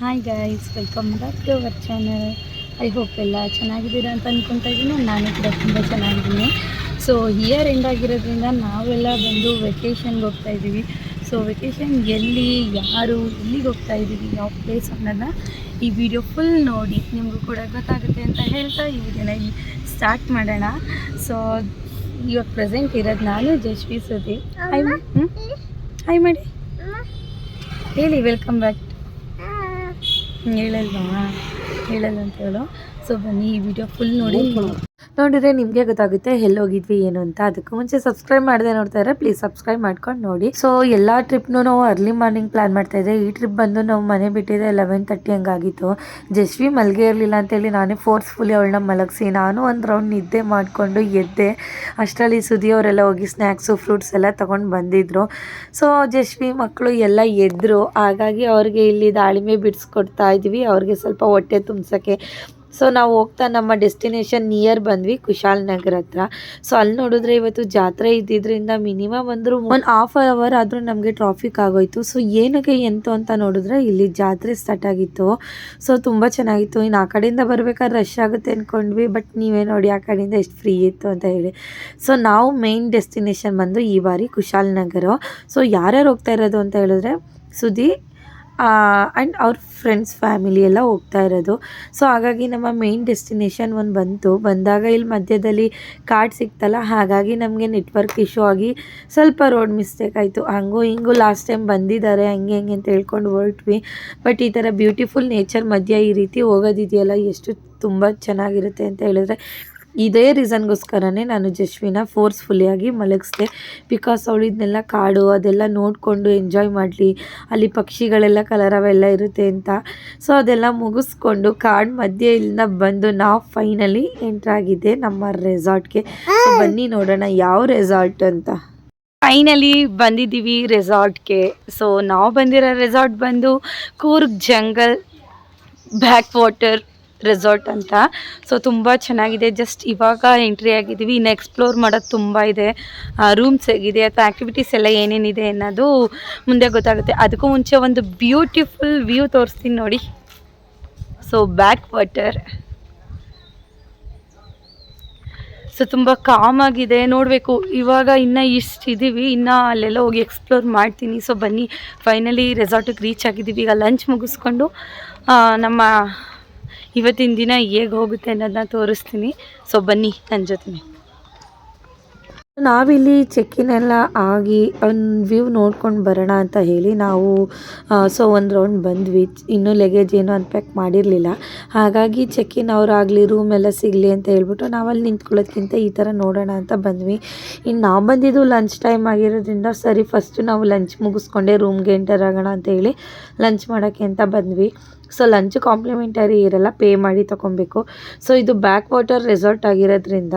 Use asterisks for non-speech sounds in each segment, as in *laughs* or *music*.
Hi guys welcome back to our channel I hope ಎಲ್ಲ ಚೆನ್ನಾಗಿದ್ದೀರಾ ಅಂತ ಅಂದ್ಕೊತಾ ಇದ್ದೀನಿ. ನಾನು ಕೂಡ ತುಂಬ ಚೆನ್ನಾಗಿದ್ದೀನಿ. ಸೊ ಇಯರ್ ಎಂಡ್ ಆಗಿರೋದ್ರಿಂದ ನಾವೆಲ್ಲ ಬಂದು ವೆಕೇಷನ್ಗೆ ಹೋಗ್ತಾ ಇದ್ದೀವಿ. ಸೊ ವೆಕೇಷನ್ ಎಲ್ಲಿ ಯಾರು ಎಲ್ಲಿಗೆ ಹೋಗ್ತಾ ಇದ್ದೀವಿ ಯಾವ ಪ್ಲೇಸ್ ಅನ್ನೋದನ್ನ ಈ ವಿಡಿಯೋ ಫುಲ್ ನೋಡಿ ನಿಮಗೂ ಕೂಡ ಗೊತ್ತಾಗುತ್ತೆ ಅಂತ ಹೇಳ್ತಾ ಈ ವಿಡಿಯೋನ ಸ್ಟಾರ್ಟ್ ಮಾಡೋಣ. ಸೊ ಇವಾಗ ಪ್ರೆಸೆಂಟ್ ಇರೋದು ನಾನು ಜಶ್ವಿ ಸುದೀಪ್ ಹಾಯ್ ಹಾಯ್ ಮಾಡಿ ಹೇಳಿ ವೆಲ್ಕಮ್ ಬ್ಯಾಕ್ ಹೇಳಲ್ವಾ? ಹೇಳಲ್ಲ ಅಂತ ಹೇಳೋ. ಸೊ ಬನ್ನಿ ಈ ವಿಡಿಯೋ ಫುಲ್ ನೋಡಿ. ನೋಡಿದ್ರೆ ನಿಮಗೆ ಗೊತ್ತಾಗುತ್ತೆ ಎಲ್ಲೋಗಿದ್ವಿ ಏನು ಅಂತ. ಅದಕ್ಕೂ ಮುಂಚೆ ಸಬ್ಸ್ಕ್ರೈಬ್ ಮಾಡದೆ ನೋಡ್ತಾ ಇದ್ರೆ ಪ್ಲೀಸ್ ಸಬ್ಸ್ಕ್ರೈಬ್ ಮಾಡ್ಕೊಂಡು ನೋಡಿ. ಸೊ ಎಲ್ಲಾ ಟ್ರಿಪ್ನು ನಾವು ಅರ್ಲಿ ಮಾರ್ನಿಂಗ್ ಪ್ಲಾನ್ ಮಾಡ್ತಾ ಇದ್ದೆ. ಈ ಟ್ರಿಪ್ ಬಂದು ನಾವು ಮನೆ ಬಿಟ್ಟಿದ್ದೆ ಲೆವೆನ್ ತರ್ಟಿ ಹಂಗಾಗಿತ್ತು. ಜಸ್ವಿ ಮಲ್ಗೆ ಇರಲಿಲ್ಲ ಅಂತೇಳಿ ನಾನೇ ಫೋರ್ಸ್ಫುಲಿ ಅವಳನ್ನ ಮಲಗಿಸಿ, ನಾನು ಒಂದು ರೌಂಡ್ ನಿದ್ದೆ ಮಾಡಿಕೊಂಡು ಎದ್ದೆ. ಅಷ್ಟರಲ್ಲಿ ಸುದಿ ಅವರೆಲ್ಲ ಹೋಗಿ ಸ್ನ್ಯಾಕ್ಸು ಫ್ರೂಟ್ಸ್ ಎಲ್ಲ ತೊಗೊಂಡು ಬಂದಿದ್ರು. ಸೊ ಜಸ್ವಿ ಮಕ್ಕಳು ಎಲ್ಲ ಎದ್ದರು ಹಾಗಾಗಿ ಅವ್ರಿಗೆ ಇಲ್ಲಿ ದಾಳಿಮೆ ಬಿಡಿಸ್ಕೊಡ್ತಾ ಇದ್ವಿ. ಅವ್ರಿಗೆ ಸ್ವಲ್ಪ ಹೊಟ್ಟೆ ತುಂಬ್ಸೋಕ್ಕೆ ಸೊ ನಾವು ಹೋಗ್ತಾ ನಮ್ಮ ಡೆಸ್ಟಿನೇಷನ್ ನಿಯರ್ ಬಂದ್ವಿ ಕುಶಾಲ್ ನಗರ್ ಹತ್ರ. ಸೊ ಅಲ್ಲಿ ನೋಡಿದ್ರೆ ಇವತ್ತು ಜಾತ್ರೆ ಇದ್ದಿದ್ರಿಂದ ಮಿನಿಮಮ್ ಅಂದರೂ ಒಂದು ಹಾಫ್ ಅವರ್ ಆದರೂ ನಮಗೆ ಟ್ರಾಫಿಕ್ ಆಗೋಯ್ತು. ಸೊ ಏನಕ್ಕೆ ಎಂತು ಅಂತ ನೋಡಿದ್ರೆ ಇಲ್ಲಿ ಜಾತ್ರೆ ಸ್ಟಾರ್ಟ್ ಆಗಿತ್ತು. ಸೊ ತುಂಬ ಚೆನ್ನಾಗಿತ್ತು. ಇನ್ನು ಆ ಕಡೆಯಿಂದ ಬರ್ಬೇಕಾದ್ರೆ ರಶ್ ಆಗುತ್ತೆ ಅಂದ್ಕೊಂಡ್ವಿ ಬಟ್ ನೀವೇ ನೋಡಿ ಆ ಕಡೆಯಿಂದ ಎಷ್ಟು ಫ್ರೀ ಇತ್ತು ಅಂತ ಹೇಳಿ. ಸೊ ನಾವು ಮೇನ್ ಡೆಸ್ಟಿನೇಷನ್ ಬಂದು ಈ ಬಾರಿ ಕುಶಾಲ್ ನಗರ. ಸೊ ಯಾರ್ಯಾರು ಹೋಗ್ತಾ ಇರೋದು ಅಂತ ಹೇಳಿದ್ರೆ ಸುದಿ ಆ್ಯಂಡ್ ಅವ್ರ ಫ್ರೆಂಡ್ಸ್ ಫ್ಯಾಮಿಲಿ ಎಲ್ಲ ಹೋಗ್ತಾ ಇರೋದು. ಸೊ ಹಾಗಾಗಿ ನಮ್ಮ ಮೇನ್ ಡೆಸ್ಟಿನೇಷನ್ ಒಂದು ಬಂತು. ಬಂದಾಗ ಇಲ್ಲಿ ಮಧ್ಯದಲ್ಲಿ ಕಾರ್ಡ್ ಸಿಕ್ತಲ್ಲ, ಹಾಗಾಗಿ ನಮಗೆ ನೆಟ್ವರ್ಕ್ ಇಶ್ಯೂ ಆಗಿ ಸ್ವಲ್ಪ ರೋಡ್ ಮಿಸ್ಟೇಕ್ ಆಯಿತು. ಹಂಗೂ ಹಿಂಗೂ ಲಾಸ್ಟ್ ಟೈಮ್ ಬಂದಿದ್ದಾರೆ, ಹಂಗೆ ಹಿಂಗೆ ಅಂತ ಹೇಳ್ಕೊಂಡು ಹೊರಟ್ವಿ. ಬಟ್ ಈ ಥರ ಬ್ಯೂಟಿಫುಲ್ ನೇಚರ್ ಮಧ್ಯ ಈ ರೀತಿ ಹೋಗೋದಿದೆಯಲ್ಲ, ಎಷ್ಟು ತುಂಬ ಚೆನ್ನಾಗಿರುತ್ತೆ ಅಂತ ಹೇಳಿದ್ರೆ ಇದೇ ರೀಸನ್ಗೋಸ್ಕರನೇ ನಾನು ಜಶ್ವಿನ ಫೋರ್ಸ್ಫುಲಿಯಾಗಿ ಮಲಗಿಸ್ದೆ. ಬಿಕಾಸ್ ಅವಳು ಇದನ್ನೆಲ್ಲ ಕಾಡು, ಅದೆಲ್ಲ ನೋಡಿಕೊಂಡು ಎಂಜಾಯ್ ಮಾಡಲಿ. ಅಲ್ಲಿ ಪಕ್ಷಿಗಳೆಲ್ಲ, ಕಲರ್ ಅವೆಲ್ಲ ಇರುತ್ತೆ ಅಂತ. ಸೊ, ಅದೆಲ್ಲ ಮುಗಿಸ್ಕೊಂಡು ಕಾಡು ಮಧ್ಯೆ ಇಲ್ಲಿಂದ ಬಂದು ನಾವು ಫೈನಲಿ ಎಂಟ್ರಾಗಿದ್ದೆ ನಮ್ಮ ರೆಸಾರ್ಟ್ಗೆ. ಸೊ ಬನ್ನಿ ನೋಡೋಣ ಯಾವ ರೆಸಾರ್ಟ್ ಅಂತ. ಫೈನಲಿ ಬಂದಿದ್ದೀವಿ ರೆಸಾರ್ಟ್ಗೆ. ಸೊ ನಾವು ಬಂದಿರೋ ರೆಸಾರ್ಟ್ ಬಂದು Coorg jungle back water resort ಅಂತ. ಸೊ ತುಂಬ ಚೆನ್ನಾಗಿದೆ. ಜಸ್ಟ್ ಇವಾಗ ಎಂಟ್ರಿ ಆಗಿದ್ದೀವಿ. ಇನ್ನು ಎಕ್ಸ್ಪ್ಲೋರ್ ಮಾಡೋದು ತುಂಬ ಇದೆ. ರೂಮ್ಸ್ ಹೇಗಿದೆ, ಅಥವಾ ಆ್ಯಕ್ಟಿವಿಟೀಸ್ ಎಲ್ಲ ಏನೇನಿದೆ ಅನ್ನೋದು ಮುಂದೆ ಗೊತ್ತಾಗುತ್ತೆ. ಅದಕ್ಕೂ ಮುಂಚೆ ಒಂದು ಬ್ಯೂಟಿಫುಲ್ ವ್ಯೂ ತೋರಿಸ್ತೀನಿ ನೋಡಿ. ಸೊ ಬ್ಯಾಕ್ ವಾಟರ್ ಸೊ ತುಂಬ ಕಾಮ್ ಆಗಿದೆ. ನೋಡಬೇಕು, ಇವಾಗ ಇನ್ನೂ ಇಷ್ಟು ಇದ್ದೀವಿ ಇನ್ನು ಅಲ್ಲೆಲ್ಲ ಹೋಗಿ ಎಕ್ಸ್ಪ್ಲೋರ್ ಮಾಡ್ತೀನಿ. ಸೊ ಬನ್ನಿ. ಫೈನಲಿ ರೆಸಾರ್ಟಿಗೆ ರೀಚ್ ಆಗಿದ್ದೀವಿ. ಈಗ ಲಂಚ್ ಮುಗಿಸ್ಕೊಂಡು ನಮ್ಮ ಇವತ್ತಿನ ದಿನ ಹೇಗೆ ಹೋಗುತ್ತೆ ಅನ್ನೋದನ್ನ ತೋರಿಸ್ತೀನಿ. ಸೊ ಬನ್ನಿ ನನ್ನ ಜೊತೆ ನಾವಿಲ್ಲಿ ಚೆಕ್ಕಿನ್ ಎಲ್ಲ ಆಗಿ ಒಂದು ವ್ಯೂ ನೋಡ್ಕೊಂಡು ಬರೋಣ ಅಂತ ಹೇಳಿ ನಾವು ಸೊ ಒಂದು ರೌಂಡ್ ಬಂದ್ವಿ. ಇನ್ನೂ ಲಗೇಜ್ ಏನೂ ಅನ್ಪ್ಯಾಕ್ ಮಾಡಿರಲಿಲ್ಲ. ಹಾಗಾಗಿ ಚೆಕ್ಕಿನ್ ಅವರಾಗಲಿ ರೂಮ್ ಎಲ್ಲ ಸಿಗಲಿ ಅಂತ ಹೇಳ್ಬಿಟ್ಟು ನಾವಲ್ಲಿ ನಿಂತ್ಕೊಳ್ಳೋದ್ಕಿಂತ ಈ ಥರ ನೋಡೋಣ ಅಂತ ಬಂದ್ವಿ. ಇನ್ನು ನಾವು ಬಂದಿದ್ದು ಲಂಚ್ ಟೈಮ್ ಆಗಿರೋದ್ರಿಂದ ಸರಿ ಫಸ್ಟು ನಾವು ಲಂಚ್ ಮುಗಿಸ್ಕೊಂಡೆ ರೂಮ್ಗೆ ಎಂಟರ್ ಆಗೋಣ ಅಂತ ಹೇಳಿ ಲಂಚ್ ಮಾಡೋಕ್ಕೆ ಅಂತ ಬಂದ್ವಿ. ಸೊ ಲಂಚ್ ಕಾಂಪ್ಲಿಮೆಂಟರಿ ಇರಲ್ಲ ಪೇ ಮಾಡಿ ತೊಗೊಬೇಕು ಸೊ ಇದು ಬ್ಯಾಕ್ ವಾಟರ್ ರೆಸಾರ್ಟ್ ಆಗಿರೋದ್ರಿಂದ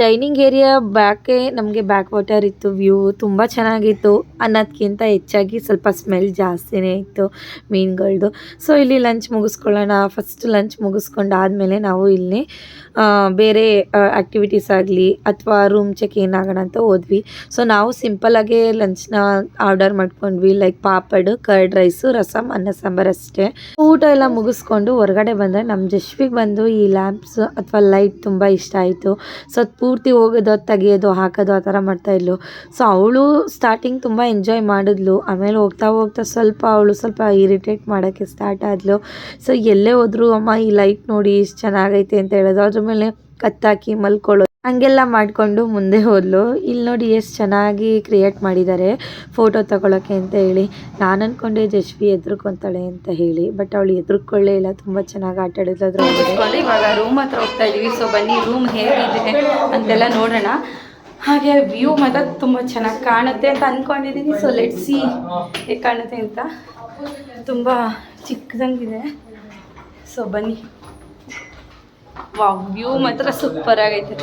ಡೈನಿಂಗ್ ಏರಿಯಾ ಬ್ಯಾಕೆ ನಮಗೆ ಬ್ಯಾಕ್ ವಾಟರ್ ಇತ್ತು, ವ್ಯೂ ತುಂಬ ಚೆನ್ನಾಗಿತ್ತು. ಅನ್ನೋದಕ್ಕಿಂತ ಹೆಚ್ಚಾಗಿ ಸ್ವಲ್ಪ ಸ್ಮೆಲ್ ಜಾಸ್ತಿನೇ ಇತ್ತು ಮೀನುಗಳ್ದು. ಸೊ ಇಲ್ಲಿ ಲಂಚ್ ಮುಗಿಸ್ಕೊಳ್ಳೋಣ. ಫಸ್ಟ್ ಲಂಚ್ ಮುಗಿಸ್ಕೊಂಡು ಆದಮೇಲೆ ನಾವು ಇಲ್ಲಿ ಬೇರೆ ಆ್ಯಕ್ಟಿವಿಟೀಸ್ ಆಗಲಿ ಅಥವಾ ರೂಮ್ ಚೆಕ್ ಏನಾಗೋಣ ಅಂತ ಹೋದ್ವಿ. ಸೊ ನಾವು ಸಿಂಪಲ್ಲಾಗೇ ಲಂಚ್ನ ಆರ್ಡರ್ ಮಾಡ್ಕೊಂಡ್ವಿ. Like papad curd rice rasam ಅನ್ನ ಸಾಂಬಾರ್ ಅಷ್ಟೇ. ಊಟ ಎಲ್ಲ ಮುಗಿಸ್ಕೊಂಡು ಹೊರಗಡೆ ಬಂದರೆ ನಮ್ಮ ಜಶ್ವಿಗೆ ಬಂದು ಈ ಲ್ಯಾಂಪ್ಸ್ ಅಥವಾ ಲೈಟ್ ತುಂಬ ಇಷ್ಟ ಆಯಿತು. ಸೊ ಪೂರ್ತಿ ಹೋಗೋದು, ತೆಗೆಯೋದು, ಹಾಕೋದು ಆ ಥರ ಮಾಡ್ತಾಯಿದ್ಲು ಸೊ ಅವಳು ಸ್ಟಾರ್ಟಿಂಗ್ ತುಂಬ ಎಂಜಾಯ್ ಮಾಡಿದ್ಲು. ಆಮೇಲೆ ಹೋಗ್ತಾ ಹೋಗ್ತಾ ಸ್ವಲ್ಪ ಅವಳು ಸ್ವಲ್ಪ ಇರಿಟೇಟ್ ಮಾಡೋಕ್ಕೆ ಸ್ಟಾರ್ಟ್ ಆದಳು ಸೊ ಎಲ್ಲೇ ಹೋದ್ರು, ಅಮ್ಮ, ಈ ಲೈಟ್ ನೋಡಿ, ಇಷ್ಟು ಚೆನ್ನಾಗೈತೆ ಅಂತ ಹೇಳೋದು. ಅದ್ರ ಮೇಲೆ ಕತ್ತಾಕಿ ಮಲ್ಕೊಳ್ಳೋದು. ಹಂಗೆಲ್ಲ ಮಾಡಿಕೊಂಡು ಮುಂದೆ ಹೋದ್ಲು. ಇಲ್ಲಿ ನೋಡಿ ಎಷ್ಟು ಚೆನ್ನಾಗಿ ಕ್ರಿಯೇಟ್ ಮಾಡಿದ್ದಾರೆ ಫೋಟೋ ತಗೊಳಕ್ಕೆ ಅಂತ ಹೇಳಿ. ನಾನು ಅಂದ್ಕೊಂಡೆ ಜಶ್ವಿ ಎದ್ರುಕೊಂತಾಳೆ ಅಂತ ಹೇಳಿ. ಬಟ್ ಅವಳು ಎದುರ್ಕೊಳ್ಳೇ ಇಲ್ಲ. ತುಂಬ ಚೆನ್ನಾಗಿ ಆಟ ಆಡಿದ್ರು ಇವಾಗ ರೂಮ್ ಹತ್ರ ಹೋಗ್ತಾ ಇದ್ದೀವಿ ಸೊ ಬನ್ನಿ ರೂಮ್ ಹೇಗಿದೆ ಅಂತೆಲ್ಲ ನೋಡೋಣ. ಹಾಗೆ ವ್ಯೂ ಮಾತ್ರ ತುಂಬ ಚೆನ್ನಾಗಿ ಕಾಣುತ್ತೆ ಅಂತ ಅಂದ್ಕೊಂಡಿದ್ದೀನಿ ಸೊ ಲೆಟ್ ಸಿ ಹೇಗೆ ಕಾಣುತ್ತೆ ಅಂತ. ತುಂಬ ಚಿಕ್ಕದಂಗಿದೆ. ಸೊ ಬನ್ನಿ. ವಾವ್, ವ್ಯೂ ಮಾತ್ರ ಸೂಪರ್ ಆಗೈತೆ.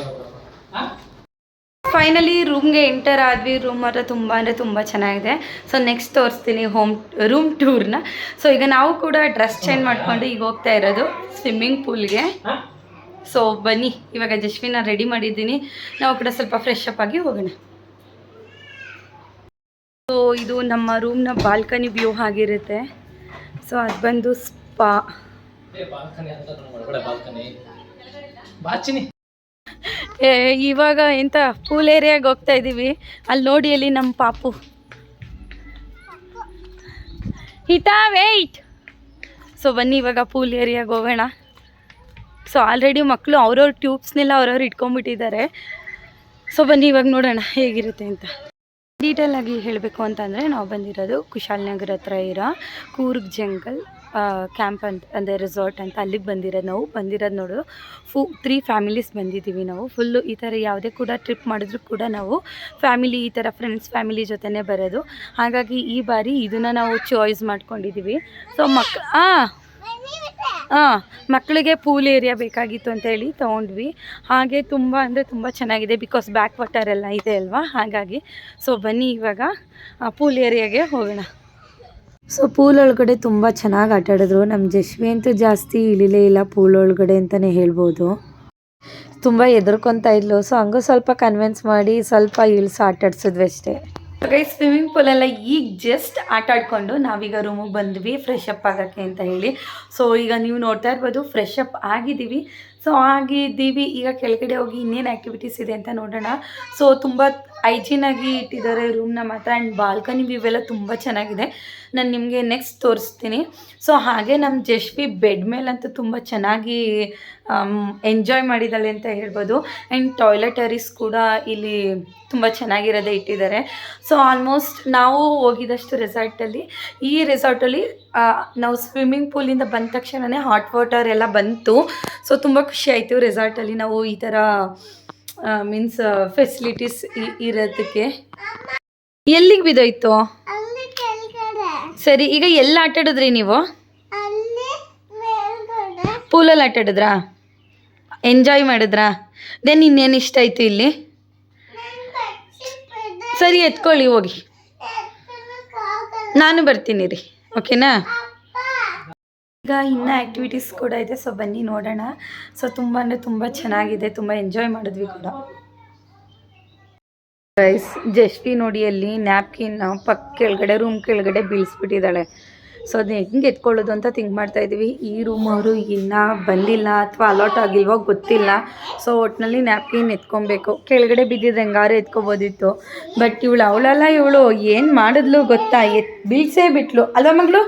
ಫೈನಲಿ ರೂಮ್ಗೆ ಎಂಟರ್ ಆದ್ವಿ. ರೂಮ್ ಮಾತ್ರ ತುಂಬ ಅಂದರೆ ತುಂಬ ಚೆನ್ನಾಗಿದೆ. ಸೊ ನೆಕ್ಸ್ಟ್ ತೋರಿಸ್ತೀನಿ ಹೋಮ್ ರೂಮ್ ಟೂರ್ನ ಸೊ ಈಗ ನಾವು ಕೂಡ ಡ್ರೆಸ್ ಚೇಂಜ್ ಮಾಡ್ಕೊಂಡು ಈಗ ಹೋಗ್ತಾ ಇರೋದು ಸ್ವಿಮ್ಮಿಂಗ್ ಪೂಲ್ಗೆ ಸೊ ಬನ್ನಿ. ಇವಾಗ ಜಶ್ವಿನ ರೆಡಿ ಮಾಡಿದ್ದೀನಿ. ನಾವು ಕೂಡ ಸ್ವಲ್ಪ ಫ್ರೆಶ್ ಅಪ್ ಆಗಿ ಹೋಗೋಣ. ಸೊ ಇದು ನಮ್ಮ ರೂಮ್ನ ಬಾಲ್ಕನಿ ವ್ಯೂ ಆಗಿರುತ್ತೆ. ಸೊ ಅದು ಬಂದು ಸ್ಪಾ ಬಾಲ್ಕನಿ ಅಂತ ಒಳಗಡೆ ಬಾಲ್ಕನಿ ಬಾಚಿನಿ ಏ, ಇವಾಗ ಎಂತ ಪೂಲ್ ಏರಿಯಾಗೆ ಹೋಗ್ತಾ ಇದ್ದೀವಿ ಅಲ್ಲಿ ನೋಡಿ ಅಲ್ಲಿ ನಮ್ಮ ಪಾಪು. ಹಿತಾ ವೇಟ್ ಸೊ ಬನ್ನಿ ಇವಾಗ ಪೂಲ್ ಏರಿಯಾಗೆ ಹೋಗೋಣ. ಸೊ ಆಲ್ರೆಡಿ ಮಕ್ಕಳು ಅವ್ರವ್ರ ಟ್ಯೂಬ್ಸ್ನೆಲ್ಲ ಅವ್ರವ್ರು ಇಟ್ಕೊಂಡ್ಬಿಟ್ಟಿದ್ದಾರೆ. ಸೊ ಬನ್ನಿ ಇವಾಗ ನೋಡೋಣ ಹೇಗಿರುತ್ತೆ ಅಂತ. ಡೀಟೇಲ್ ಆಗಿ ಹೇಳಬೇಕು ಅಂತಂದರೆ ನಾವು ಬಂದಿರೋದು ಕುಶಾಲನಗರ ಹತ್ರ ಇರೋ ಕೂರ್ಗ್ ಜಂಗಲ್ ಕ್ಯಾಂಪ್ ಅಂತ ಅಂದರೆ ರೆಸಾರ್ಟ್ ಅಂತ ಅಲ್ಲಿಗೆ ಬಂದಿರೋದು ನಾವು. ಬಂದಿರೋದು ನೋಡು, ಫು ತ್ರೀ ಫ್ಯಾಮಿಲೀಸ್ ಬಂದಿದ್ದೀವಿ ನಾವು. ಫುಲ್ಲು ಈ ಥರ ಯಾವುದೇ ಕೂಡ ಟ್ರಿಪ್ ಮಾಡಿದ್ರು ಕೂಡ ನಾವು ಫ್ಯಾಮಿಲಿ ಈ ಥರ ಫ್ರೆಂಡ್ಸ್ ಫ್ಯಾಮಿಲಿ ಜೊತೆನೇ ಬರೋದು. ಹಾಗಾಗಿ ಈ ಬಾರಿ ಇದನ್ನು ನಾವು ಚಾಯ್ಸ್ ಮಾಡ್ಕೊಂಡಿದ್ದೀವಿ ಸೊ ಮಕ್ ಹಾಂ ಹಾಂ ಮಕ್ಕಳಿಗೆ ಪೂಲ್ ಏರಿಯಾ ಬೇಕಾಗಿತ್ತು ಅಂತ ಹೇಳಿ ತೊಗೊಂಡ್ವಿ. ಹಾಗೆ ತುಂಬ ಅಂದರೆ ತುಂಬ ಚೆನ್ನಾಗಿದೆ ಬಿಕಾಸ್ ಬ್ಯಾಕ್ ವಾಟರ್ ಎಲ್ಲ ಇದೆ ಅಲ್ವಾ? ಹಾಗಾಗಿ ಸೊ ಬನ್ನಿ ಇವಾಗ ಪೂಲ್ ಏರಿಯಾಗೆ ಹೋಗೋಣ. ಸೊ ಪೂಲ್ ಒಳಗಡೆ ತುಂಬ ಚೆನ್ನಾಗಿ ಆಟ ಆಡಿದ್ರು. ನಮ್ಮ ಜಶ್ವಿ ಅಂತೂ ಜಾಸ್ತಿ ಇಳಿಲೇ ಇಲ್ಲ ಪೂಲ್ ಒಳಗಡೆ ಅಂತಲೇ ಹೇಳ್ಬೋದು. ತುಂಬ ಎದುರ್ಕೊತಾ ಇದ್ಲು. ಸೊ ಹಂಗೂ ಸ್ವಲ್ಪ ಕನ್ವಿನ್ಸ್ ಮಾಡಿ ಸ್ವಲ್ಪ ಇಳಿಸು ಆಟ ಆಡ್ಸಿದ್ವಿ ಅಷ್ಟೇ. ಗೈ ಸ್ವಿಮ್ಮಿಂಗ್ ಪೂಲೆಲ್ಲ ಈಗ ಜಸ್ಟ್ ಆಟ ಆಡ್ಕೊಂಡು ನಾವೀಗ ರೂಮಿಗೆ ಬಂದ್ವಿ ಫ್ರೆಶ್ ಅಪ್ ಆಗೋಕ್ಕೆ ಅಂತ ಹೇಳಿ. ಸೊ ಈಗ ನೀವು ನೋಡ್ತಾ ಇರ್ಬೋದು ಫ್ರೆಶ್ ಅಪ್ ಆಗಿದ್ದೀವಿ. ಸೊ ಆಗಿದ್ದೀವಿ ಈಗ ಕೆಳಗಡೆ ಹೋಗಿ ಇನ್ನೇನು ಆ್ಯಕ್ಟಿವಿಟೀಸ್ ಇದೆ ಅಂತ ನೋಡೋಣ. ಸೊ ತುಂಬ ಹೈಜೀನಾಗಿ ಇಟ್ಟಿದ್ದಾರೆ ರೂಮ್ನ ಮಾತ್ರ ಆ್ಯಂಡ್ ಬಾಲ್ಕನಿ ವ್ಯೂ ಎಲ್ಲ ತುಂಬ ಚೆನ್ನಾಗಿದೆ. ನಾನು ನಿಮಗೆ ನೆಕ್ಸ್ಟ್ ತೋರಿಸ್ತೀನಿ. ಸೊ ಹಾಗೆ ನಮ್ಮ ಜಶ್ವಿ ಬೆಡ್ ಮೇಲಂತೂ ತುಂಬ ಚೆನ್ನಾಗಿ ಎಂಜಾಯ್ ಮಾಡಿದ್ದಾಳೆ ಅಂತ ಹೇಳ್ಬೋದು. ಆ್ಯಂಡ್ ಟಾಯ್ಲೆಟರೀಸ್ ಕೂಡ ಇಲ್ಲಿ ತುಂಬ ಚೆನ್ನಾಗಿರೋದೇ ಇಟ್ಟಿದ್ದಾರೆ. ಸೊ ಆಲ್ಮೋಸ್ಟ್ ನಾವು ಹೋಗಿದಷ್ಟು ರೆಸಾರ್ಟಲ್ಲಿ ಈ ರೆಸಾರ್ಟಲ್ಲಿ ನಾವು ಸ್ವಿಮ್ಮಿಂಗ್ ಪೂಲಿಂದ ಬಂದ ತಕ್ಷಣವೇ ಹಾಟ್ ವಾಟರ್ ಎಲ್ಲ ಬಂತು. ಸೊ ತುಂಬ ಖುಷಿ ಆಯಿತು ರೆಸಾರ್ಟಲ್ಲಿ ನಾವು ಈ ಥರ ಮೀನ್ಸ್ ಫೆಸಿಲಿಟೀಸ್ ಇರೋದಕ್ಕೆ. ಎಲ್ಲಿಗೆ ಬಿದ್ದೋಯ್ತು? ಸರಿ ಈಗ ಎಲ್ಲ ಆಟಾಡಿದ್ರಿ ನೀವು? ಪೂಲಲ್ಲಿ ಆಟ ಆಡಿದ್ರಾ? ಎಂಜಾಯ್ ಮಾಡಿದ್ರಾ? ದೆನ್ ಇನ್ನೇನು ಇಷ್ಟ ಆಯಿತು ಇಲ್ಲಿ? ಸರಿ ಎತ್ಕೊಳ್ಳಿ ಹೋಗಿ. ನಾನು ಬರ್ತೀನಿ ರೀ. ಓಕೆನಾ ಈಗ ಇನ್ನೂ ಆ್ಯಕ್ಟಿವಿಟೀಸ್ ಕೂಡ ಇದೆ ಸೊ ಬನ್ನಿ ನೋಡೋಣ. ಸೊ ತುಂಬ ಅಂದರೆ ತುಂಬ ಚೆನ್ನಾಗಿದೆ, ತುಂಬ ಎಂಜಾಯ್ ಮಾಡಿದ್ವಿ ಕೂಡ. ಗೈಸ್ ಜಶ್ವಿ ನೋಡಿ ಅಲ್ಲಿ ನ್ಯಾಪ್ಕಿನ್ ಪಕ್ ಕೆಳಗಡೆ ರೂಮ್ ಕೆಳಗಡೆ ಬೀಳಿಸ್ಬಿಟ್ಟಿದ್ದಾಳೆ. ಸೊ ಅದನ್ನ ಹೆಂಗೆ ಎತ್ಕೊಳ್ಳೋದು ಅಂತ ಥಿಂಕ್ ಮಾಡ್ತಾ ಇದ್ದೀವಿ. ಈ ರೂಮ್ ಅವರು ಇನ್ನೂ ಬಂದಿಲ್ಲ ಅಥವಾ ಅಲಾಟ್ ಆಗಿಲ್ವೋ ಗೊತ್ತಿಲ್ಲ. ಸೊ ಒಟ್ಟಿನಲ್ಲಿ ನ್ಯಾಪ್ಕಿನ್ ಎತ್ಕೊಬೇಕು. ಕೆಳಗಡೆ ಬಿದ್ದಿದ್ದು ಹೆಂಗಾರು ಎತ್ಕೊಬೋದಿತ್ತು. ಬಟ್ ಇವಳು ಅವಳಲ್ಲ ಇವಳು, ಏನು ಮಾಡಿದ್ಲು ಗೊತ್ತಾ? ಎತ್, ಬೀಳ್ಸೇ ಬಿಟ್ಲು. ಅಲ್ವಾ ಮಗಳು?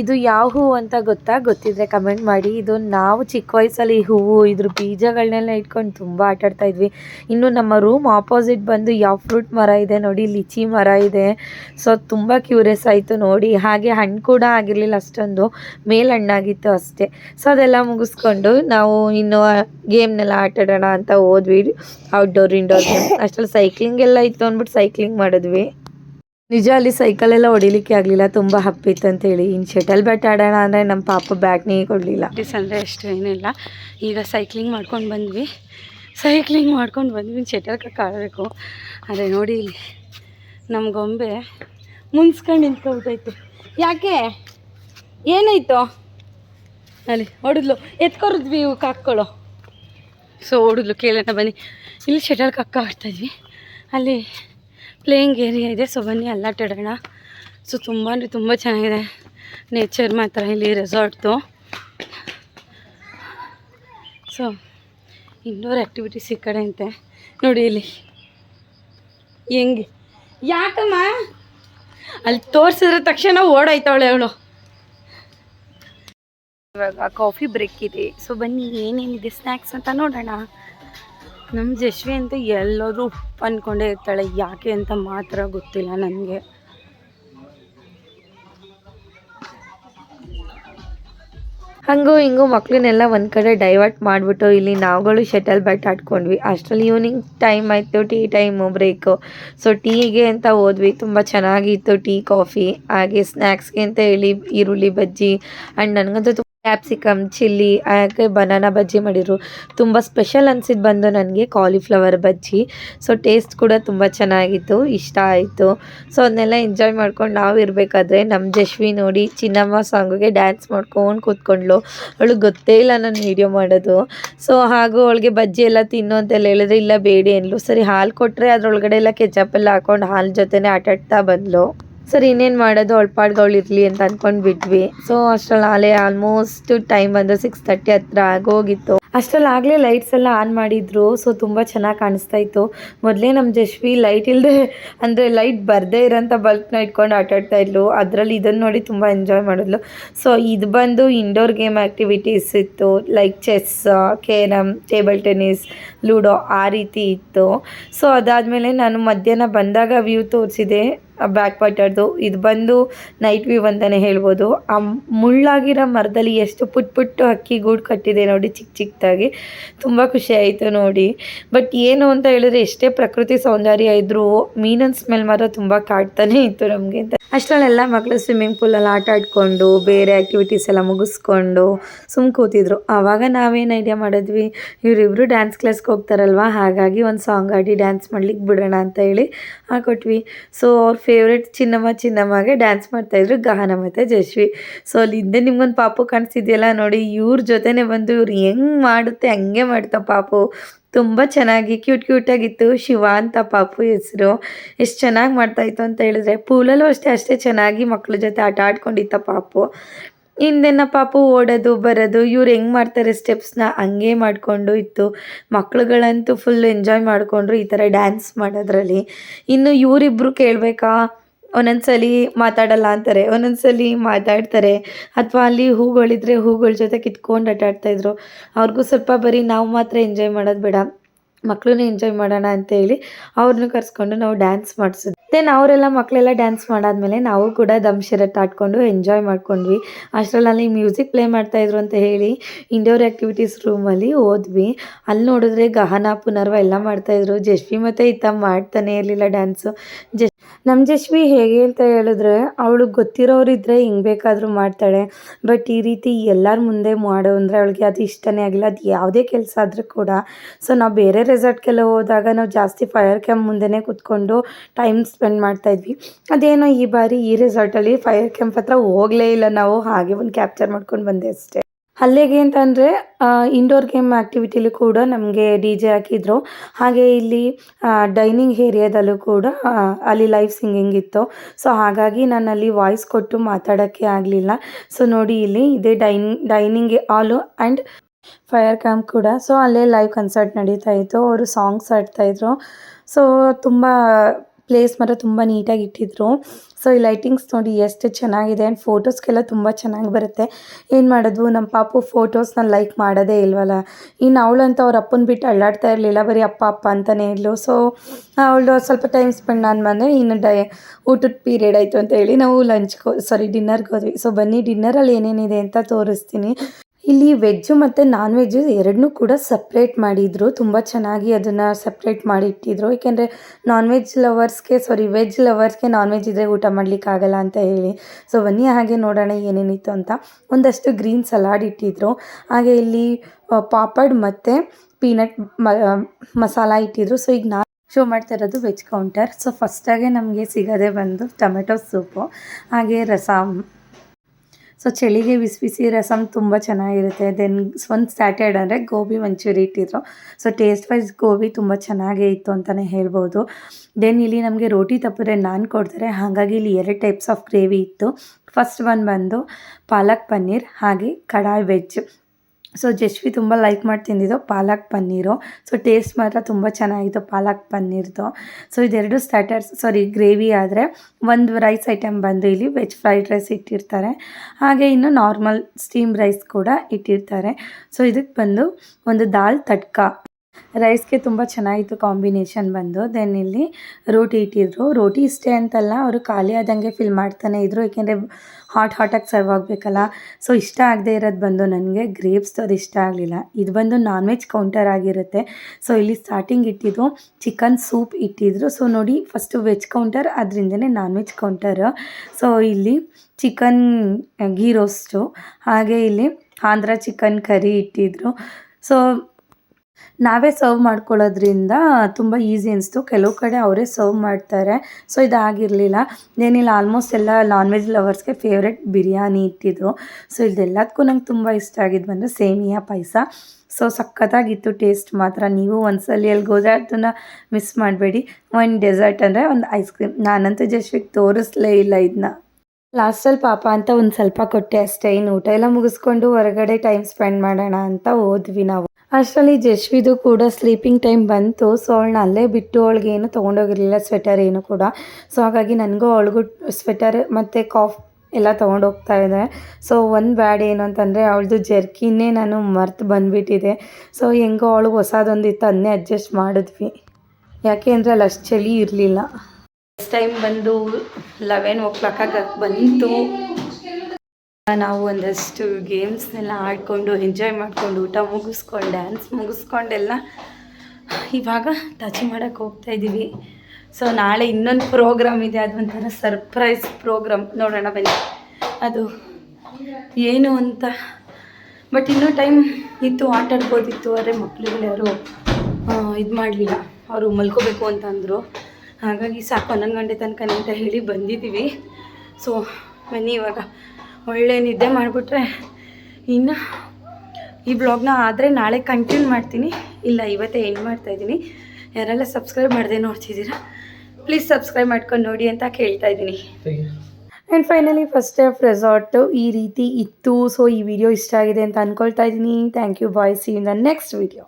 ಇದು ಯಾವ ಹೂವು ಅಂತ ಗೊತ್ತಾ? ಗೊತ್ತಿದ್ರೆ ಕಮೆಂಟ್ ಮಾಡಿ. ಇದು ನಾವು ಚಿಕ್ಕ ವಯಸ್ಸಲ್ಲಿ ಈ ಹೂವು, ಇದ್ರ ಬೀಜಗಳನ್ನೆಲ್ಲ ಇಟ್ಕೊಂಡು ತುಂಬ ಆಟಾಡ್ತಾ ಇದ್ವಿ. ಇನ್ನು ನಮ್ಮ ರೂಮ್ ಆಪೋಸಿಟ್ ಬಂದು ಯಾವ ಫ್ರೂಟ್ ಮರ ಇದೆ ನೋಡಿ, ಲಿಚಿ ಮರ ಇದೆ. ಸೊ ತುಂಬ ಕ್ಯೂರಿಯಸ್ ಆಯಿತು ನೋಡಿ. ಹಾಗೆ ಹಣ್ಣು ಕೂಡ ಆಗಿರಲಿಲ್ಲ ಅಷ್ಟೊಂದು. ಮೇಲ್ ಹಣ್ಣಾಗಿತ್ತು ಅಷ್ಟೇ. ಸೊ ಅದೆಲ್ಲ ಮುಗಿಸ್ಕೊಂಡು ನಾವು ಇನ್ನು ಗೇಮ್ನೆಲ್ಲ ಆಟಾಡೋಣ ಅಂತ ಹೋದ್ವಿ. ಔಟ್ಡೋರ್ ಇಂಡೋರ್ ಗೇಮ್ ಅಷ್ಟರಲ್ಲಿ ಸೈಕ್ಲಿಂಗ್ ಎಲ್ಲ ಇತ್ತು ಅಂದ್ಬಿಟ್ಟು ಸೈಕ್ಲಿಂಗ್ ಮಾಡಿದ್ವಿ. ನಿಜ ಅಲ್ಲಿ ಸೈಕಲ್ ಎಲ್ಲ ಹೊಡಿಲಿಕ್ಕೆ ಆಗಲಿಲ್ಲ, ತುಂಬ ಹಪ್ಪಿತ್ತು ಅಂತೇಳಿ ಇನ್ನು ಶಟಲ್ ಬ್ಯಾಟ್ ಆಡೋಣ ಅಂದರೆ ನಮ್ಮ ಪಾಪ ಬ್ಯಾಟ್ನೇ ಕೊಡಲಿಲ್ಲ. ಅಂದರೆ ಅಷ್ಟು ಏನಿಲ್ಲ ಈಗ ಸೈಕ್ಲಿಂಗ್ ಮಾಡ್ಕೊಂಡು ಬಂದ್ವಿ. ಸೈಕ್ಲಿಂಗ್ ಮಾಡ್ಕೊಂಡು ಬಂದ್ವಿ ಶಟಲ್ ಕಕ್ಕ ಆಡಬೇಕು ಅದೇ ನೋಡಿ ನಮ್ಮ ಗೊಂಬೆ ಮುನ್ಸ್ಕೊಂಡು ನಿಂತ್ಕೊಬಿಟ್ಟೈತೆ. ಯಾಕೆ? ಏನಾಯ್ತು? ಅಲ್ಲಿ ಹೊಡಿದ್ಲು. ಎತ್ಕೊರಿದ್ವಿ ಇವು ಕಾಕ್ಕೊಳು ಸೊ ಹೊಡಿದ್ಲು. ಕೇಳೋಣ ಬನ್ನಿ. ಇಲ್ಲಿ ಶಟಲ್ ಕಕ್ಕ ಆಡ್ತಾಯಿದ್ವಿ ಅಲ್ಲಿ ಪ್ಲೇಯಿಂಗ್ ಏರಿಯಾ ಇದೆ, ಸೊ ಬನ್ನಿ ಎಲ್ಲ ಆಟಾಡೋಣ ಸೊ ತುಂಬ ಅಂದರೆ ತುಂಬ ಚೆನ್ನಾಗಿದೆ. ನೇಚರ್ ಮಾತ್ರ ಇಲ್ಲಿ ರೆಸಾರ್ಟ್ದು ಸೊ ಇಂಡೋರ್ ಆ್ಯಕ್ಟಿವಿಟೀಸ್ ಈ ಕಡೆ ಅಂತೆ. ನೋಡಿ ಇಲ್ಲಿ. ಹೆಂಗೆ? ಯಾಕಮ್ಮ? ಅಲ್ಲಿ ತೋರಿಸಿದ್ರೆ ತಕ್ಷಣ ಓಡಾಯ್ತಾವಳೆ ಅವಳು. ಇವಾಗ ಕಾಫಿ ಬ್ರೇಕ್ ಇದೆ. ಸೊ ಬನ್ನಿ, ಏನೇನಿದೆ ಸ್ನ್ಯಾಕ್ಸ್ ಅಂತ ನೋಡೋಣ. ನಮ್ಮ ಜಶ್ವಿ ಅಂತ ಎಲ್ಲರೂ ಉಪ್ಪು ಅಂದ್ಕೊಂಡೇ ಇರ್ತಾಳೆ. ಯಾಕೆ ಅಂತ ಮಾತ್ರ ಗೊತ್ತಿಲ್ಲ ನನಗೆ. ಹಂಗೂ ಹಿಂಗೂ ಮಕ್ಕಳನ್ನೆಲ್ಲ ಒಂದು ಕಡೆ ಡೈವರ್ಟ್ ಮಾಡಿಬಿಟ್ಟು ಇಲ್ಲಿ ನಾವುಗಳು ಶಟಲ್ ಬ್ಯಾಟ್ ಆಡ್ಕೊಂಡ್ವಿ. ಅಷ್ಟರಲ್ಲಿ ಈವ್ನಿಂಗ್ ಟೈಮ್ ಆಯಿತು ಟೀ ಟೈಮು ಬ್ರೇಕು ಸೊ ಟೀಗೆ ಅಂತ ಹೋದ್ವಿ. ತುಂಬ ಚೆನ್ನಾಗಿತ್ತು. ಟೀ ಕಾಫಿ ಹಾಗೆ ಸ್ನ್ಯಾಕ್ಸ್ಗೆ ಅಂತ ಹೇಳಿ ಈರುಳ್ಳಿ ಬಜ್ಜಿ. ಆ್ಯಂಡ್ ನನಗಂತೂ ಕ್ಯಾಪ್ಸಿಕಮ್, ಚಿಲ್ಲಿ ಹಾಗೆ ಬನಾನಾ ಬಜ್ಜಿ ಮಾಡಿದ್ರು. ತುಂಬ ಸ್ಪೆಷಲ್ ಅನಿಸಿದ್ದು ಬಂದು ನನಗೆ ಕಾಲಿಫ್ಲವರ್ ಬಜ್ಜಿ. ಸೊ ಟೇಸ್ಟ್ ಕೂಡ ತುಂಬ ಚೆನ್ನಾಗಿತ್ತು, ಇಷ್ಟ ಆಯಿತು. ಸೊ ಅದನ್ನೆಲ್ಲ ಎಂಜಾಯ್ ಮಾಡ್ಕೊಂಡು ನಾವು ಇರಬೇಕಾದ್ರೆ ನಮ್ಮ ಜಶ್ವಿ ನೋಡಿ ಚಿನ್ನಮ್ಮ ಸಾಂಗಿಗೆ ಡ್ಯಾನ್ಸ್ ಮಾಡ್ಕೊಂಡು ಕೂತ್ಕೊಂಡ್ಳು. ಅವಳಿಗೆ ಗೊತ್ತೇ ಇಲ್ಲ ನಾನು ವೀಡಿಯೋ ಮಾಡೋದು. ಸೊ ಹಾಗೂ ಅವಳಿಗೆ ಬಜ್ಜಿ ಎಲ್ಲ ತಿನ್ನು ಅಂತೆಲ್ಲ ಹೇಳಿದ್ರೆ, ಇಲ್ಲ ಬೇಡಿ ಅಂದ್ಲು ಸರಿ, ಹಾಲು ಕೊಟ್ಟರೆ ಅದರೊಳಗಡೆ ಎಲ್ಲ ಕೆಚಪ್ ಎಲ್ಲ ಹಾಕೊಂಡು ಹಾಲು ಜೊತೆನೇ ಆಟಾಡ್ತಾ ಬಂದ್ಲು ಸರಿ, ಇನ್ನೇನು ಮಾಡೋದು? ಅವಳು ಇರಲಿ ಅಂತ ಅಂದ್ಕೊಂಡು ಬಿಟ್ವಿ ಸೊ ಅಷ್ಟರಲ್ಲಿ ಆಲೇ ಆಲ್ಮೋಸ್ಟ್ ಟೈಮ್ ಬಂದು ಸಿಕ್ಸ್ ತರ್ಟಿ ಹತ್ರ ಆಗೋಗಿತ್ತು. ಅಷ್ಟರಲ್ಲಿ ಆಗಲೇ ಲೈಟ್ಸ್ ಎಲ್ಲ ಆನ್ ಮಾಡಿದ್ರು. ಸೊ ತುಂಬ ಚೆನ್ನಾಗಿ ಕಾಣಿಸ್ತಾ ಇತ್ತು. ಮೊದಲೇ ನಮ್ಮ ಜಶ್ವಿ ಲೈಟ್ ಇಲ್ಲದೆ *laughs* ಅಂದರೆ ಲೈಟ್ ಬರದೇ ಇರೋಂಥ ಬಲ್ಬ್ನ ಇಟ್ಕೊಂಡು ಆಟ ಆಡ್ತಾ ಇದ್ಲು. ಅದರಲ್ಲಿ ಇದನ್ನು ನೋಡಿ ತುಂಬ ಎಂಜಾಯ್ ಮಾಡಿದ್ಲು. ಸೊ ಇದು ಬಂದು ಇಂಡೋರ್ ಗೇಮ್ ಆ್ಯಕ್ಟಿವಿಟೀಸ್ ಇತ್ತು. Like chess carrom table tennis ludo ಆ ರೀತಿ ಇತ್ತು. ಸೊ ಅದಾದಮೇಲೆ ನಾನು ಮಧ್ಯಾಹ್ನ ಬಂದಾಗ ವ್ಯೂ ತೋರಿಸಿದೆ. ಬ್ಯಾಕ್ ವಾಟರ್ದು ಇದು ಬಂದು ನೈಟ್ ವ್ಯೂ ಅಂತಲೇ ಹೇಳ್ಬೋದು. ಆ ಮುಳ್ಳಾಗಿರೋ ಮರದಲ್ಲಿ ಎಷ್ಟು ಪುಟ್ ಪುಟ್ಟು ಅಕ್ಕಿ ಗೂಡು ಕಟ್ಟಿದೆ ನೋಡಿ ಚಿಕ್ಕ ಚಿಕ್ಕದಾಗಿ ತುಂಬ ಖುಷಿ ಆಯಿತು ನೋಡಿ. ಬಟ್ ಏನು ಅಂತ ಹೇಳಿದ್ರೆ ಎಷ್ಟೇ ಪ್ರಕೃತಿ ಸೌಂದರ್ಯ ಇದ್ದರೂ ಮೀನನ್ ಸ್ಮೆಲ್ ಮಾತ್ರ ತುಂಬ ಕಾಡ್ತಾನೆ ಇತ್ತು ನಮಗೆ ಅಂತ. ಅಷ್ಟರಲ್ಲೆಲ್ಲ ಮಕ್ಕಳು ಸ್ವಿಮ್ಮಿಂಗ್ ಪೂಲಲ್ಲಿ ಆಟ ಆಡ್ಕೊಂಡು, ಬೇರೆ ಆ್ಯಕ್ಟಿವಿಟೀಸ್ ಎಲ್ಲ ಮುಗಿಸ್ಕೊಂಡು ಸುಮ್ ಕೂತಿದ್ರು. ಆವಾಗ ನಾವೇನು ಐಡಿಯಾ ಮಾಡಿದ್ವಿ? ಇವರಿಬ್ಬರು ಡ್ಯಾನ್ಸ್ ಕ್ಲಾಸ್ಗೆ ಹೋಗ್ತಾರಲ್ವ? ಹಾಗಾಗಿ ಒಂದು ಸಾಂಗ್ ಆಡಿ ಡ್ಯಾನ್ಸ್ ಮಾಡ್ಲಿಕ್ಕೆ ಬಿಡೋಣ ಅಂತ ಹೇಳಿ ಹಾಕೊಟ್ವಿ. ಸೊ ಅವ್ರ ಫೇವ್ರೆಟ್ ಚಿನ್ನಮ್ಮ, ಚಿನ್ನಮ್ಮಗೆ ಡ್ಯಾನ್ಸ್ ಮಾಡ್ತಾಯಿದ್ರು ಗಹನ ಮತ್ತು ಜಶ್ವಿ ಸೊ ಅಲ್ಲಿ ಹಿಂದೆ ನಿಮ್ಗೊಂದು ಪಾಪು ಕಾಣಿಸ್ತಿದೆಯಲ್ಲ ನೋಡಿ, ಇವ್ರ ಜೊತೆನೇ ಬಂದು ಇವ್ರು ಹೆಂಗೆ ಮಾಡುತ್ತೆ, ಹಂಗೆ ಮಾಡ್ತಾ ಪಾಪು. ತುಂಬ ಚೆನ್ನಾಗಿ ಕ್ಯೂಟ್ ಕ್ಯೂಟಾಗಿತ್ತು ಶಿವ ಅಂತ ಪಾಪು ಹೆಸರು. ಎಷ್ಟು ಚೆನ್ನಾಗಿ ಮಾಡ್ತಾಯಿತ್ತು ಅಂತ ಹೇಳಿದ್ರೆ ಪೂಲಲ್ಲೂ ಅಷ್ಟೇ ಅಷ್ಟೇ ಚೆನ್ನಾಗಿ ಮಕ್ಕಳ ಜೊತೆ ಆಟ ಆಡ್ಕೊಂಡಿತ್ತ ಪಾಪು. ಹಿಂದೆನ ಪಾಪು ಓಡೋದು, ಬರೋದು, ಇವ್ರು ಹೆಂಗೆ ಮಾಡ್ತಾರೆ ಸ್ಟೆಪ್ಸ್ನ ಹಂಗೆ ಮಾಡಿಕೊಂಡು ಇತ್ತು. ಮಕ್ಳುಗಳಂತೂ ಫುಲ್ ಎಂಜಾಯ್ ಮಾಡಿಕೊಂಡ್ರು ಈ ಥರ ಡ್ಯಾನ್ಸ್ ಮಾಡೋದ್ರಲ್ಲಿ. ಇನ್ನು ಇವರಿಬ್ಬರು ಕೇಳಬೇಕಾ, ಒಂದೊಂದ್ಸಲಿ ಮಾತಾಡಲ್ಲ ಅಂತಾರೆ, ಒಂದೊಂದ್ಸಲಿ ಮಾತಾಡ್ತಾರೆ. ಅಥವಾ ಅಲ್ಲಿ ಹೂಗಳಿದ್ರೆ ಹೂಗಳ ಜೊತೆ ಕಿತ್ಕೊಂಡು ಆಟ ಆಡ್ತಾಯಿದ್ರು ಅವ್ರಿಗೂ ಸ್ವಲ್ಪ ಬರೀ ನಾವು ಮಾತ್ರ ಎಂಜಾಯ್ ಮಾಡೋದು ಬೇಡ. ಮಕ್ಕಳನ್ನೂ ಎಂಜಾಯ್ ಮಾಡೋಣ ಅಂತ ಹೇಳಿ ಅವ್ರನ್ನೂ ಕರೆಸ್ಕೊಂಡು ನಾವು ಡ್ಯಾನ್ಸ್ ಮಾಡಿಸಿದ್ವಿ ದೆನ್ ಅವರೆಲ್ಲ ಮಕ್ಕಳೆಲ್ಲ ಡ್ಯಾನ್ಸ್ ಮಾಡಾದ್ಮೇಲೆ ನಾವು ಕೂಡ ದಮ್ ಶರತ್ ಆಡ್ಕೊಂಡು ಎಂಜಾಯ್ ಮಾಡ್ಕೊಂಡ್ವಿ. ಅಷ್ಟರಲ್ಲಿ ಮ್ಯೂಸಿಕ್ ಪ್ಲೇ ಮಾಡ್ತಾಯಿದ್ರು ಅಂತ ಹೇಳಿ ಇಂಡೋರ್ ಆ್ಯಕ್ಟಿವಿಟೀಸ್ ರೂಮಲ್ಲಿ ಹೋದ್ವಿ. ಅಲ್ಲಿ ನೋಡಿದ್ರೆ ಗಹನ, ಪುನರ್ವ ಎಲ್ಲ ಮಾಡ್ತಾಯಿದ್ರು ಜಶ್ವಿ ಮತ್ತು ಇತ್ತ ಮಾಡ್ತಾನೆ ಇರಲಿಲ್ಲ ಡ್ಯಾನ್ಸು ಜಶ್ ನಮ್ಮ ಜಶ್ವಿ ಹೇಗೆ ಅಂತ ಹೇಳಿದ್ರೆ ಅವಳು ಗೊತ್ತಿರೋರಿದ್ರೆ ಹಿಂಗೆ ಬೇಕಾದರೂ ಮಾಡ್ತಾಳೆ. ಬಟ್ ಈ ರೀತಿ ಎಲ್ಲರ ಮುಂದೆ ಮಾಡೋ ಅಂದರೆ ಅವಳಿಗೆ ಅದು ಇಷ್ಟನೇ ಆಗಿಲ್ಲ. ಅದು ಯಾವುದೇ ಕೆಲಸ ಆದರೂ ಕೂಡ. ಸೊ ನಾವು ಬೇರೆ ರೆಸಾರ್ಟ್ಗೆಲ್ಲ ಹೋದಾಗ ನಾವು ಜಾಸ್ತಿ ಫೈರ್ ಕ್ಯಾಂಪ್ ಮುಂದೆನೇ ಕೂತ್ಕೊಂಡು ಟೈಮ್ ಸ್ಪೆಂಡ್ ಮಾಡ್ತಾಯಿದ್ವಿ ಅದೇನೋ ಈ ಬಾರಿ ಈ ರೆಸಾರ್ಟಲ್ಲಿ ಫೈರ್ ಕ್ಯಾಂಪ್ ಹತ್ರ ಹೋಗಲೇ ಇಲ್ಲ ನಾವು, ಹಾಗೆ ಒಂದು ಕ್ಯಾಪ್ಚರ್ ಮಾಡ್ಕೊಂಡು ಬಂದೆ ಅಷ್ಟೇ. ಅಲ್ಲಿಗೆ ಅಂತಂದರೆ ಇಂಡೋರ್ ಗೇಮ್ ಆ್ಯಕ್ಟಿವಿಟಿಲಿ ಕೂಡ ನಮಗೆ ಡಿ ಜೆ ಹಾಕಿದ್ರು. ಹಾಗೆ ಇಲ್ಲಿ ಡೈನಿಂಗ್ ಏರಿಯಾದಲ್ಲೂ ಕೂಡ ಅಲ್ಲಿ ಲೈವ್ ಸಿಂಗಿಂಗ್ ಇತ್ತು. ಸೊ ಹಾಗಾಗಿ ನಾನು ಅಲ್ಲಿ ವಾಯ್ಸ್ ಕೊಟ್ಟು ಮಾತಾಡೋಕ್ಕೆ ಆಗಲಿಲ್ಲ. ಸೊ ನೋಡಿ ಇಲ್ಲಿ ಇದೇ dine dining hall and fire camp ಕೂಡ. ಸೊ ಅಲ್ಲೇ ಲೈವ್ ಕನ್ಸರ್ಟ್ ನಡೀತಾ ಇತ್ತು. ಅವರು ಸಾಂಗ್ಸ್ ಆಡ್ತಾಯಿದ್ರು ಸೊ ತುಂಬ ಪ್ಲೇಸ್ ಮಾತ್ರ ತುಂಬ ನೀಟಾಗಿ ಇಟ್ಟಿದ್ರು. ಸೊ ಈ ಲೈಟಿಂಗ್ಸ್ ನೋಡಿ ಎಷ್ಟು ಚೆನ್ನಾಗಿದೆ ಆ್ಯಂಡ್ ಫೋಟೋಸ್ಗೆಲ್ಲ ತುಂಬ ಚೆನ್ನಾಗಿ ಬರುತ್ತೆ. ಏನು ಮಾಡೋದು ನಮ್ಮ ಪಾಪು ಫೋಟೋಸ್ನ ಲೈಕ್ ಮಾಡೋದೇ ಇಲ್ವಲ್ಲ? ಇನ್ನು ಅವಳಂತ ಅವ್ರ ಅಪ್ಪನ ಬಿಟ್ಟು ಅಳ್ಳಾಡ್ತಾ ಇರಲಿಲ್ಲ, ಬರೀ ಅಪ್ಪ ಅಪ್ಪ ಅಂತಲೇ ಇರಲು ಸೊ ಅವಳು ಸ್ವಲ್ಪ ಟೈಮ್ ಸ್ಪೆಂಡ್ ನಾನು ಮನೆ ಇನ್ನು ಡೈ, ಊಟದ ಪೀರಿಯಡ್ ಆಯಿತು ಅಂತ ಹೇಳಿ ನಾವು ಲಂಚ್ಗೆ ಸಾರಿ ಡಿನ್ನರ್ಗೆ ಹೋದ್ವಿ. ಸೊ ಬನ್ನಿ ಡಿನ್ನರಲ್ಲಿ ಏನೇನಿದೆ ಅಂತ ತೋರಿಸ್ತೀನಿ. ಇಲ್ಲಿ ವೆಜ್ಜು ಮತ್ತು ನಾನ್ ವೆಜ್ಜು ಎರಡನ್ನೂ ಕೂಡ ಸಪ್ರೇಟ್ ಮಾಡಿದರು. ತುಂಬ ಚೆನ್ನಾಗಿ ಅದನ್ನು ಸಪ್ರೇಟ್ ಮಾಡಿ ಇಟ್ಟಿದ್ರು ಏಕೆಂದರೆ ನಾನ್ ವೆಜ್ ಲವರ್ಸ್ಗೆ ಸಾರಿ ವೆಜ್ ಲವರ್ಸ್ಗೆ ನಾನ್ ವೆಜ್ ಇದ್ದರೆ ಊಟ ಮಾಡಲಿಕ್ಕಾಗಲ್ಲ ಅಂತ ಹೇಳಿ. ಸೊ ಬನ್ನಿ ಹಾಗೆ ನೋಡೋಣ ಏನೇನಿತ್ತು ಅಂತ. ಒಂದಷ್ಟು ಗ್ರೀನ್ ಸಲಾಡ್ ಇಟ್ಟಿದ್ರು. ಹಾಗೆ ಇಲ್ಲಿ ಪಾಪಡ್ ಮತ್ತು ಪೀನಟ್ ಮಸಾಲ ಇಟ್ಟಿದ್ರು. ಸೊ ಈಗ ನಾ ಶೋ ಮಾಡ್ತಾ ಇರೋದು ವೆಜ್ ಕೌಂಟರ್ ಸೊ ಫಸ್ಟಾಗೆ ನಮಗೆ ಸಿಗೋದೇ ಬಂದು ಟೊಮೆಟೊ ಸೂಪು ಹಾಗೆ ರಸಮ್ ಸೊ ಚಳಿಗೆ ಬಿಸಿ ಬಿಸಿ ರಸಮ್ ತುಂಬ ಚೆನ್ನಾಗಿರುತ್ತೆ. ದೆನ್ ಒಂದು ಸ್ಯಾಟರ್ಡ್ ಅಂದರೆ ಗೋಬಿ ಮಂಚೂರಿ ಇಟ್ಟಿದ್ರು. ಸೊ ಟೇಸ್ಟ್ ವೈಸ್ ಗೋಬಿ ತುಂಬ ಚೆನ್ನಾಗೇ ಇತ್ತು ಅಂತಲೇ ಹೇಳ್ಬೋದು. ದೆನ್ ಇಲ್ಲಿ ನಮಗೆ ರೋಟಿ ತಪ್ಪರೆ ನಾನು ಕೊಡ್ತಾರೆ. ಹಾಗಾಗಿ ಇಲ್ಲಿ ಎರಡು ಟೈಪ್ಸ್ ಆಫ್ ಗ್ರೇವಿ ಇತ್ತು. ಫಸ್ಟ್ ಒನ್ ಬಂದು ಪಾಲಕ್ ಪನ್ನೀರ್, ಹಾಗೆ ಕಡಾಯಿ ವೆಜ್ ಸೊ ಜಶ್ವಿ ತುಂಬ ಲೈಕ್ ಮಾಡಿ ತಿಂದಿದ್ದು ಪಾಲಕ್ ಪನ್ನೀರು. ಸೊ ಟೇಸ್ಟ್ ಮಾತ್ರ ತುಂಬ ಚೆನ್ನಾಗಿತ್ತು ಪಾಲಕ್ ಪನ್ನೀರ್ದು. ಸೊ ಇದೆರಡು ಸ್ಟಾರ್ಟರ್ಸ್ ಸಾರಿ ಗ್ರೇವಿ ಆದರೆ ಒಂದು ರೈಸ್ ಐಟಮ್ ಬಂದು ಇಲ್ಲಿ ವೆಜ್ ಫ್ರೈಡ್ ರೈಸ್ ಇಟ್ಟಿರ್ತಾರೆ. ಹಾಗೆ ಇನ್ನು ನಾರ್ಮಲ್ ಸ್ಟೀಮ್ ರೈಸ್ ಕೂಡ ಇಟ್ಟಿರ್ತಾರೆ. ಸೊ ಇದಕ್ಕೆ ಬಂದು ಒಂದು ದಾಲ್ ತಡ್ಕ ರೈಸ್ಗೆ ತುಂಬ ಚೆನ್ನಾಗಿತ್ತು ಕಾಂಬಿನೇಷನ್ ಬಂದು. ದೆನ್ ಇಲ್ಲಿ ರೋಟಿ ಇಟ್ಟಿದ್ರು. ರೋಟಿ ಇಷ್ಟೇ ಅಂತಲ್ಲ, ಅವರು ಖಾಲಿ ಆದಂಗೆ ಫಿಲ್ ಮಾಡ್ತಾನೆ ಇದ್ರು. ಏಕೆಂದರೆ ಹಾಟ್ ಹಾಟಾಗಿ ಸರ್ವ್ ಆಗಬೇಕಲ್ಲ. ಸೊ ಇಷ್ಟ ಆಗದೆ ಇರೋದು ಬಂದು ನನಗೆ ಗ್ರೇಪ್ಸ್ ಅದು ಇಷ್ಟ ಆಗಲಿಲ್ಲ. ಇದು ಬಂದು ನಾನ್ ವೆಜ್ ಕೌಂಟರ್ ಆಗಿರುತ್ತೆ. ಸೊ ಇಲ್ಲಿ ಸ್ಟಾರ್ಟಿಂಗ್ ಇಟ್ಟಿದ್ದು ಚಿಕನ್ ಸೂಪ್ ಇಟ್ಟಿದ್ರು. ಸೊ ನೋಡಿ ಫಸ್ಟು ವೆಜ್ ಕೌಂಟರ್ ಅದರಿಂದನೇ ನಾನ್ ವೆಜ್ ಕೌಂಟರ್ ಸೊ ಇಲ್ಲಿ ಚಿಕನ್ ಗೀ ರೋಸ್ಟು ಹಾಗೆ ಇಲ್ಲಿ ಆಂಧ್ರ ಚಿಕನ್ ಕರಿ ಇಟ್ಟಿದ್ರು. ಸೊ ನಾವೇ ಸರ್ವ್ ಮಾಡ್ಕೊಳ್ಳೋದ್ರಿಂದ ತುಂಬ ಈಸಿ ಅನಿಸ್ತು. ಕೆಲವು ಕಡೆ ಅವರೇ ಸರ್ವ್ ಮಾಡ್ತಾರೆ. ಸೊ ಇದಾಗಿರಲಿಲ್ಲ. ಏನಿಲ್ಲ ಆಲ್ಮೋಸ್ಟ್ ಎಲ್ಲ ನಾನ್ ವೆಜ್ ಲವರ್ಸ್ಗೆ ಫೇವ್ರೆಟ್ ಬಿರಿಯಾನಿ ಇಟ್ಟಿದ್ರು. ಸೊ ಇದೆಲ್ಲದಕ್ಕೂ ನಂಗೆ ತುಂಬ ಇಷ್ಟ ಆಗಿದ್ದು ಬಂದು ಸೇಮಿಯಾ ಪಾಯಸ. ಸೊ ಸಖತ್ತಾಗಿತ್ತು ಟೇಸ್ಟ್ ಮಾತ್ರ. ನೀವು ಒಂದ್ಸಲಿ ಅಲ್ಲಿ ಹೋದ್ರೆ ಅದನ್ನು ಮಿಸ್ ಮಾಡಬೇಡಿ. ಒಂದು ಡೆಸರ್ಟ್ ಅಂದರೆ ಒಂದು ಐಸ್ ಕ್ರೀಮ್ ನಾನಂತೂ ಜಶ್ವಿಗೆ ತೋರಿಸ್ಲೇ ಇಲ್ಲ ಇದನ್ನ ಲಾಸ್ಟಲ್ಲಿ ಪಾಪ ಅಂತ ಒಂದು ಸ್ವಲ್ಪ ಕೊಟ್ಟೆ ಅಷ್ಟೇ. ಇನ್ನು ಊಟ ಎಲ್ಲ ಮುಗಿಸ್ಕೊಂಡು ಹೊರಗಡೆ ಟೈಮ್ ಸ್ಪೆಂಡ್ ಮಾಡೋಣ ಅಂತ ಹೋದ್ವಿ ನಾವು. ಅಷ್ಟರಲ್ಲಿ ಜಶ್ವಿದು ಕೂಡ ಸ್ಲೀಪಿಂಗ್ ಟೈಮ್ ಬಂತು. ಸೊ ಅವಳನ್ನ ಅಲ್ಲೇ ಬಿಟ್ಟು ಅವಳಿಗೆ ಏನು ತೊಗೊಂಡೋಗಿರಲಿಲ್ಲ ಸ್ವೆಟರ್ ಏನು ಕೂಡ. ಸೊ ಹಾಗಾಗಿ ನನಗೂ ಅವಳಿಗೂ ಸ್ವೆಟರ್ ಮತ್ತು ಕಾಫ್ ಎಲ್ಲ ತೊಗೊಂಡೋಗ್ತಾ ಇದೆ. ಸೊ ಒಂದು ಬ್ಯಾಡ್ ಏನು ಅಂತಂದರೆ ಅವಳದು ಜರ್ಕಿನೇ ನಾನು ಮರ್ತು ಬಂದುಬಿಟ್ಟಿದೆ. ಸೊ ಹೆಂಗೋ ಅವಳು ಹೊಸದೊಂದಿತ್ತು, ಅದನ್ನೇ ಅಡ್ಜಸ್ಟ್ ಮಾಡಿದ್ವಿ. ಯಾಕೆ ಅಂದರೆ ಅಲ್ಲಿ ಅಷ್ಟು ಚಳಿ ಇರಲಿಲ್ಲ. ನೆಕ್ಸ್ಟ್ ಟೈಮ್ ಬಂದು ಲೆವೆನ್ ಓ ಕ್ಲಾಕಾಗ ಬಂತು ನಾವು ಒಂದಷ್ಟು ಗೇಮ್ಸ್ನೆಲ್ಲ ಆಡಿಕೊಂಡು ಎಂಜಾಯ್ ಮಾಡಿಕೊಂಡು, ಊಟ ಮುಗಿಸ್ಕೊಂಡು ಡ್ಯಾನ್ಸ್ ಮುಗಿಸ್ಕೊಂಡೆಲ್ಲ ಇವಾಗ ಟಚ್ ಮಾಡೋಕ್ಕೆ ಹೋಗ್ತಾ ಇದ್ದೀವಿ ಸೊ ನಾಳೆ ಇನ್ನೊಂದು ಪ್ರೋಗ್ರಾಮ್ ಇದೆ ಅದು ಒಂಥರ ಸರ್ಪ್ರೈಸ್ ಪ್ರೋಗ್ರಾಮ್ ನೋಡೋಣ ಬನ್ನಿ. ಅದು ಏನು ಅಂತ. ಬಟ್ ಇನ್ನೂ ಟೈಮ್ ಇತ್ತು, ಆಟ ಆಡ್ಬೋದಿತ್ತು, ಆದರೆ ಮಕ್ಕಳುಗಳು ಯಾರು ಇದು ಮಾಡಲಿಲ್ಲ ಅವರು ಮಲ್ಕೋಬೇಕು ಅಂತ ಅಂದರು. ಹಾಗಾಗಿ ಸಾಕು ಹನ್ನೊಂದು ಗಂಟೆ ತನಕ ಅಂತ ಹೇಳಿ ಬಂದಿದ್ದೀವಿ. ಸೊ ಬನ್ನಿ ಇವಾಗ. ಒಳ್ಳೆ ನಿದ್ದೆ ಮಾಡಿಬಿಟ್ರೆ ಇನ್ನು ಈ ಬ್ಲಾಗ್ನ ಆದರೆ ನಾಳೆ ಕಂಟಿನ್ಯೂ ಮಾಡ್ತೀನಿ. ಇಲ್ಲ ಇವತ್ತೇ ಎಂಡ್ ಮಾಡ್ತಾಯಿದ್ದೀನಿ ಯಾರೆಲ್ಲ ಸಬ್ಸ್ಕ್ರೈಬ್ ಮಾಡದೆ ನೋಡ್ತಿದ್ದೀರಾ? ಪ್ಲೀಸ್ ಸಬ್ಸ್ಕ್ರೈಬ್ ಮಾಡ್ಕೊಂಡು ನೋಡಿ ಅಂತ ಕೇಳ್ತಾ ಇದ್ದೀನಿ. And finally first of resort ಈ ರೀತಿ ಇತ್ತು. ಸೊ ಈ ವಿಡಿಯೋ ಇಷ್ಟ ಆಗಿದೆ ಅಂತ ಅಂದ್ಕೊಳ್ತಾ ಇದ್ದೀನಿ. Thank you bye see in the next video